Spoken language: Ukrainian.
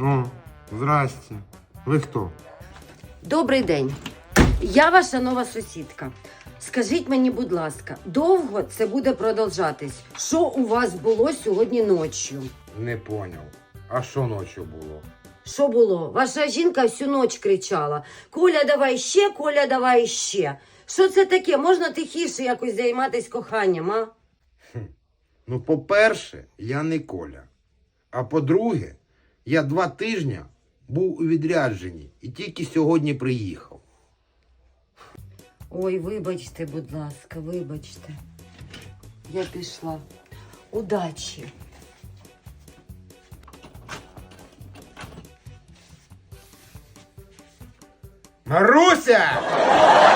О, здрасте. Ви хто? Добрий день. Я ваша нова сусідка. Скажіть мені, будь ласка, довго це буде продовжатись? Що у вас було сьогодні ночі? Не поняв. А що ночі було? Що було? Ваша жінка всю ніч кричала: Коля, давай ще, Коля, давай ще. Що це таке? Можна тихіше якось займатися коханням, а? Ну, по-перше, я не Коля. А по-друге, я два тижні був у відрядженні і тільки сьогодні приїхав. Ой, вибачте, будь ласка, вибачте. Я пішла. Удачі. Маруся!